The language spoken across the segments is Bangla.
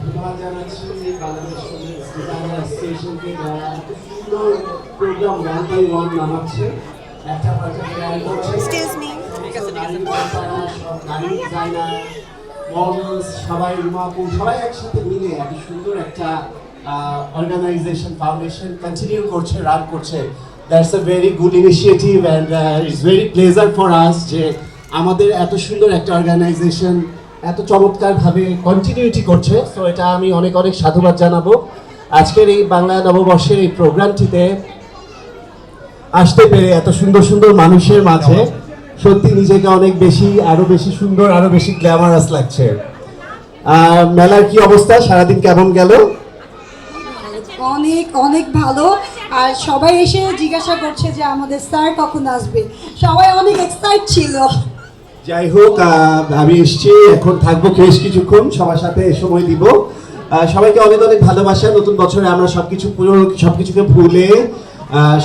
ধন্যবাদ জানাচ্ছি বাংলাদেশ অ্যাসোসিয়েশনকে যারা সুন্দর প্রোগ্রাম ওয়ান বাই ওয়ান একটা করছে। ডিজাইনার মডেলস সবাই সবাই একসাথে মিলে এত সুন্দর একটা অর্গানাইজেশন ফাউন্ডেশন কন্টিনিউ করছে রান করছে। That's a very good initiative and it's very pleasure for us যে আমাদের এত সুন্দর একটা অর্গানাইজেশন এত চমৎকারভাবে কন্টিনিউটি করছে। সো এটা আমি অনেক অনেক সাধুবাদ জানাব। আজকের এই বাংলা নববর্ষের এই প্রোগ্রামটিতে আসতে পেরে এত সুন্দর সুন্দর মানুষের মাঝে সত্যি নিজেকে অনেক বেশি, আরও বেশি সুন্দর, আরও বেশি গ্ল্যামারাস লাগছে। মেলার কি অবস্থা? সারাদিন কেমন গেল? অনেক অনেক ভালো। আর সবাই এসে জিজ্ঞাসা করছে যে আমাদের স্যার কখন আসবে? সবাই অনেক এক্সাইট ছিল। যাই হোক আমি এসেছি, এখন থাকব বেশ কিছুক্ষণ, সবার সাথে সময় দিব। সবাইকে অনেক অনেক ভালোবাসা, নতুন বছরে আমরা সবকিছু পুরো, সবকিছুকে ভুলে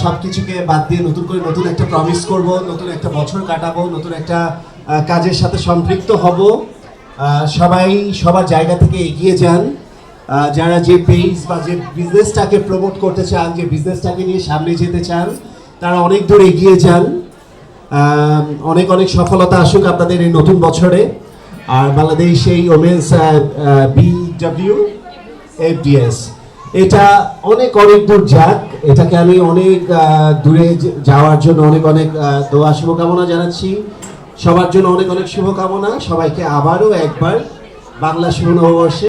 সবকিছুকে বাদ দিয়ে নতুন করে নতুন একটা প্রমিস করব, নতুন একটা বছর কাটাবো, নতুন একটা কাজের সাথে সম্পৃক্ত হব। সবাই সবার জায়গা থেকে এগিয়ে যান। যারা যে পেজ বা যে বিজনেসটাকে প্রমোট করতে চান, যে বিজনেসটাকে নিয়ে সামনে যেতে চান, তারা অনেক দূর এগিয়ে যান। অনেক অনেক সফলতা আসুক আপনাদের এই নতুন বছরে। আর বাংলাদেশ এই ওমেন্স বিডব্লিউ এফডিএস এটা অনেক অনেক দূর যাক। এটাকে আমি অনেক দূরে যাওয়ার জন্য অনেক অনেক দোয়া, শুভকামনা জানাচ্ছি। সবার জন্য অনেক অনেক শুভকামনা। সবাইকে আবারও একবার বাংলা শুভ নববর্ষে